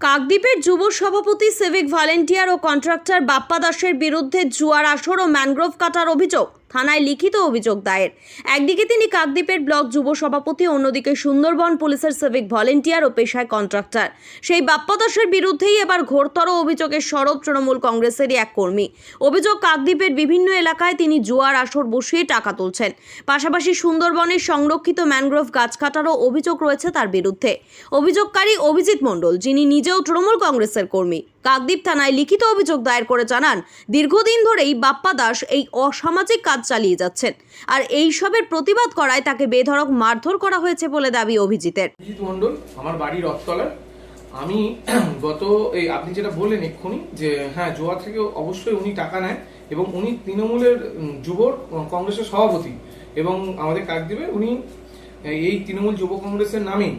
কাকদ্বীপের যুব সভাপতি civic volunteer ও কন্ট্রাক্টর বাপ্পা দাসের বিরুদ্ধে জুয়ার আসর ও ম্যানগ্রোভ কাটার অভিযোগ। থানায় লিখিত অভিযোগ দায়ের। একদিকে তিনি কাকদ্বীপের ব্লক যুব সভাপতি, অন্যদিকে সুন্দরবন পুলিশের সিভিক ভলেন্টিয়ার ও পেশায় কন্ট্রাক্টর সেই বাপ্পা দাসের বিরুদ্ধেই এবার ঘোরতর অভিযোগের সরব তৃণমূল কংগ্রেসেরই এক কর্মী। অভিযোগ, কাকদ্বীপের বিভিন্ন এলাকায় তিনি জুয়ার আসর বসিয়ে টাকা তুলছেন। পাশাপাশি সুন্দরবনের সংরক্ষিত ম্যানগ্রোভ গাছ কাটারও অভিযোগ রয়েছে তার বিরুদ্ধে। অভিযোগকারী অভিজিৎ মণ্ডল, যিনি নিজেও তৃণমূল কংগ্রেসের কর্মী। কাকদ্বীপ থানায় লিখিত অভিযোগ দায়ের করে জানান, দীর্ঘদিন ধরেই বাপ্পা দাস এই অসামাজিক কাজ চালিয়ে যাচ্ছেন। আর এই সবের প্রতিবাদ করায় তাকে বেধড়ক মারধর করা হয়েছে বলে দাবি অভিজিতের। আমার বাড়ি রথতলার। আমি গত এই, আপনি যেটা বললেন এক্ষুনি যে হ্যাঁ জোয়া থেকে অবশ্যই উনি টাকা নেয় এবং উনি তৃণমূলের যুব কংগ্রেসের সভাপতি এবং আমাদের কাকদ্বীপে উনি এই তৃণমূল যুব কংগ্রেসের নামেই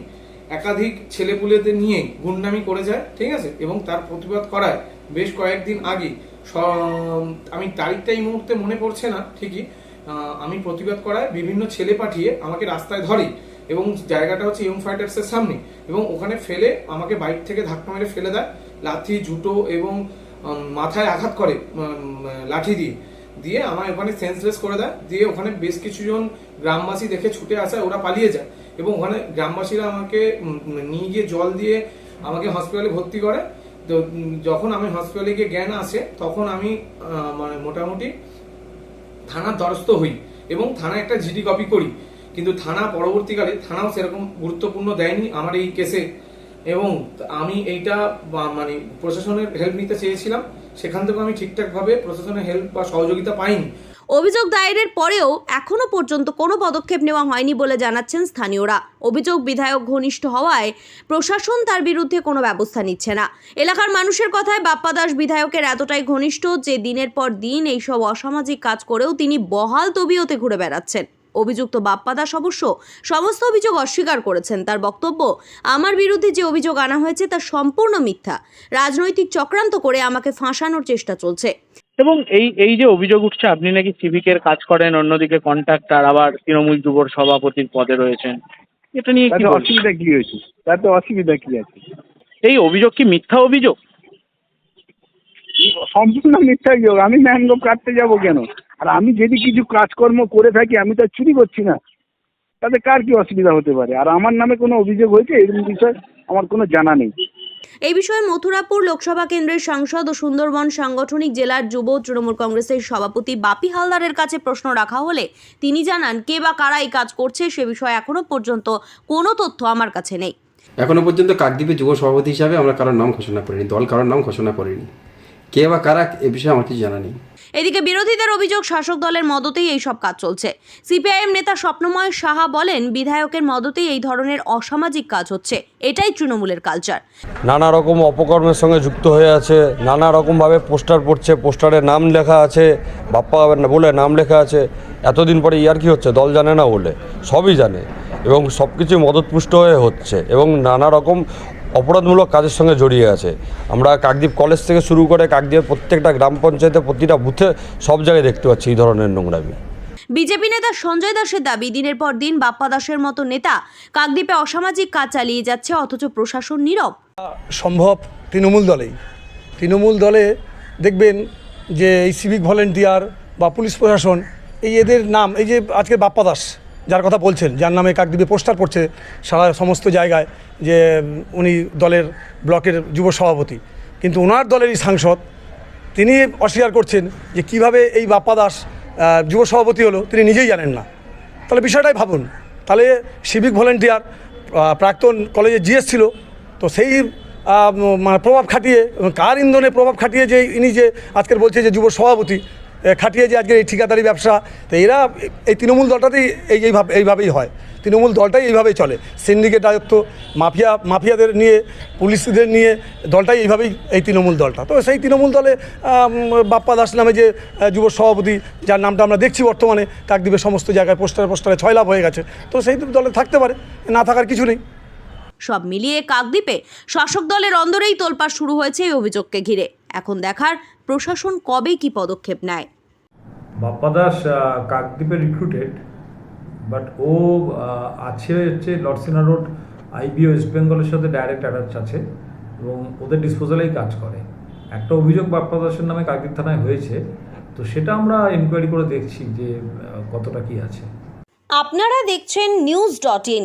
একাধিক ছেলেপুলেদের নিয়ে গুন্ডামি করে যায়, ঠিক আছে? এবং তার প্রতিবাদ করায় বেশ কয়েকদিন আগে আমি তারিখটা এই মুহূর্তে মনে পড়ছে না, ঠিকই। আমি প্রতিবাদ করায় বিভিন্ন ছেলে পাঠিয়ে আমাকে রাস্তায় ধরে এবং জায়গাটা হচ্ছে ইয়ং ফাইটার্সের সামনে এবং ওখানে ফেলে আমাকে বাইক থেকে ধাক্কা মেরে ফেলে দেয়, লাথি, জুতো এবং মাথায় আঘাত করে লাঠি দিয়ে। দিয়ে আমায় ওখানে সেন্সলেস করে দেয়। দিয়ে ওখানে বেশ কিছুজন গ্রামবাসী দেখে ছুটে আসায় ওরা পালিয়ে যায়। এবং ওখানে গ্রামবাসীরা আমাকে নিয়ে গিয়ে জল দিয়ে আমাকে হসপিটালে ভর্তি করে। তো যখন আমি হসপিটালে গিয়ে জ্ঞান আসে, তখন আমি মানে মোটামুটি থানার দ্বারস্থ হই এবং থানায় একটা জিডি কপি করি। কিন্তু থানা পরবর্তীকালে, থানাও সেরকম গুরুত্বপূর্ণ দেয়নি আমার এই কেসে এবং আমি এইটা মানে প্রশাসনের হেল্প নিতে চেয়েছিলাম। সেখান থেকে আমি ঠিকঠাকভাবে প্রশাসনের হেল্প বা সহযোগিতা পাইনি। অভিযোগ দায়েরের পরেও এখনও পর্যন্ত কোনো পদক্ষেপ নেওয়া হয়নি বলে জানাচ্ছেন স্থানীয়রা। অভিযোগ বিধায়ক ঘনিষ্ঠ হওয়ায় প্রশাসন তার বিরুদ্ধে কোনো ব্যবস্থা নিচ্ছে না। এলাকার মানুষের কথায় বাপ্পা দাস বিধায়কের এতটাই ঘনিষ্ঠ যে দিনের পর দিন এইসব অসামাজিক কাজ করেও তিনি বহাল তবিয়তে ঘুরে বেড়াচ্ছেন। অভিযুক্ত বাপ্পা দাস অবশ্য সমস্ত অভিযোগ অস্বীকার করেছেন। তার বক্তব্য, আমার বিরুদ্ধে যে অভিযোগ আনা হয়েছে তা সম্পূর্ণ মিথ্যা। রাজনৈতিক চক্রান্ত করে আমাকে ফাঁসানোর চেষ্টা চলছে। এবং এই এই যে অভিযোগ উঠছে আপনি নাকি সিভিকের কাজ করেন অন্যদিকে কন্ট্রাক্টর আবার তৃণমূল যুবর সভাপতির পদে রয়েছেন। এটা নিয়ে কি তাতে অসুবিধা কি হয়েছে? তাতে অসুবিধা কি আছে? এই অভিযোগ কি মিথ্যা অভিযোগ? সম্পূর্ণ মিথ্যা যোগ আমি ম্যানগ্রোভ কাটতে যাব কেন? আর আমি যদি কিছু কাজকর্ম করে থাকি আমি তো চুরি করছি না। তাতে কার কি অসুবিধা হতে পারে? আর আমার নামে কোনো অভিযোগ হয়েছে? এরকম বিষয় আমার কোনো জানা নেই। এই বিষয়ে মথুরাপুর লোকসভা কেন্দ্রের সাংসদ ও সুন্দরবন সাংগঠনিক জেলার যুব তৃণমূল কংগ্রেসের সভাপতি বাপি হালদারের কাছে প্রশ্ন রাখা হলে তিনি জানান, কে বা কারা এই কাজ করছে সে বিষয়ে এখনও পর্যন্ত কোনো তথ্য আমার কাছে নেই। এখনও পর্যন্ত কাকদ্বীপে যুব সভাপতি হিসাবে আমরা কারোর নাম ঘোষণা করিনি, দল কারোর নাম ঘোষণা করিনি। কে বা কারা এ বিষয়ে আমার কিছু জানা নেই। এদিকে বিরোধীদের অভিযোগ শাসক দলের মদতেই এই সব কাজ চলছে। সিপিআইএম নেতা স্বপ্নময় সাহা বলেন বিধায়কের মদতেই এই ধরনের অসামাজিক কাজ হচ্ছে। এটাই তৃণমূলের কালচার নানা রকম অপকর্মের সঙ্গে যুক্ত হয়ে আছে নানা রকমভাবে পোস্টার পড়ছে পোস্টারে নাম লেখা আছে বাপ্পা বলে নাম লেখা আছে। এতদিন পরে ইয়ার কি হচ্ছে দল জানে না বলে সবই জানে। এবং সব কিছু মদতপুষ্ট হয়ে হচ্ছে। এবং নানা রকম অপরাধমূলক কাজের সঙ্গে জড়িয়ে আছে। আমরা কাকদ্বীপ কলেজ থেকে শুরু করে কাকদ্বীপের প্রত্যেকটা গ্রাম পঞ্চায়েতে প্রতিটা বুথে সব জায়গায় দেখতে পাচ্ছি এই ধরনের নোংরামি। বিজেপি নেতা সঞ্জয় দাসের দাবি দিনের পর দিন বাপ্পা দাসের মতো নেতা কাকদ্বীপে অসামাজিক কাজ চালিয়ে যাচ্ছে অথচ প্রশাসন নীরব। সম্ভব তৃণমূল দলেই। তৃণমূল দলে দেখবেন যে এই সিভিক ভলেন্টিয়ার বা পুলিশ প্রশাসন এই এদের নাম এই যে আজকে বাপ্পা দাস যার কথা বলছেন, যার নামে কাকদ্বীপে পোস্টার পড়ছে সারা সমস্ত জায়গায় যে উনি দলের ব্লকের যুব সভাপতি। কিন্তু ওনার দলেরই সাংসদ, তিনি অস্বীকার করছেন যে কীভাবে এই বাপ্পা দাস যুব সভাপতি হলো, তিনি নিজেই জানেন না। তাহলে বিষয়টাই ভাবুন, তাহলে সিভিক ভলেন্টিয়ার প্রাক্তন কলেজে জিএস ছিল, তো সেই মানে প্রভাব খাটিয়ে কার ইন্ধনে প্রভাব খাটিয়ে যে ইনি যে আজকের বলছে যে যুব সভাপতি খাটিয়ে যে আজকের এই ঠিকাদারি ব্যবসা, তো এরা এই তৃণমূল দলটাতেই এই এইভাবে এইভাবেই হয়। তৃণমূল দলটাই এইভাবেই চলে। সিন্ডিকেট আয়ত্ত মাফিয়া মাফিয়াদের নিয়ে, পুলিশদের নিয়ে দলটাই এইভাবেই এই তৃণমূল দলটা। তো সেই তৃণমূল দলে বাপ্পা দাস নামে যে যুব সভাপতি, যার নামটা আমরা দেখছি বর্তমানে কাকদ্বীপের সমস্ত জায়গায়, পোস্টারে পোস্টারে ছয় লাভ হয়ে গেছে। তো সেই দলে থাকতে পারে, না থাকার কিছু নেই। সব মিলিয়ে কাকদ্বীপে শাসক দলের অন্দরেই তোলপাড় শুরু হয়েছে এই অভিযোগকে ঘিরে। এখন দেখার প্রশাসন কবে কি পদক্ষেপ নেয়? বাপ্পা দাস কাকদ্বীপে রিক্রুটেড বাট ও আছে হচ্ছে লর্ডসিনা রোড আইবি ওয়েস্ট বেঙ্গলের সাথে ডাইরেক্ট অ্যাটাচ আছে এবং ওদের ডিসপোজালেই কাজ করে। একটা অভিযোগ বাপ্পা দাসের নামে কাকদ্বীপ থানায় হয়েছে তো সেটা আমরা ইনকোয়ারি করে দেখছি যে কতটা কি আছে। আপনারা দেখছেন নিউজ ডট ইন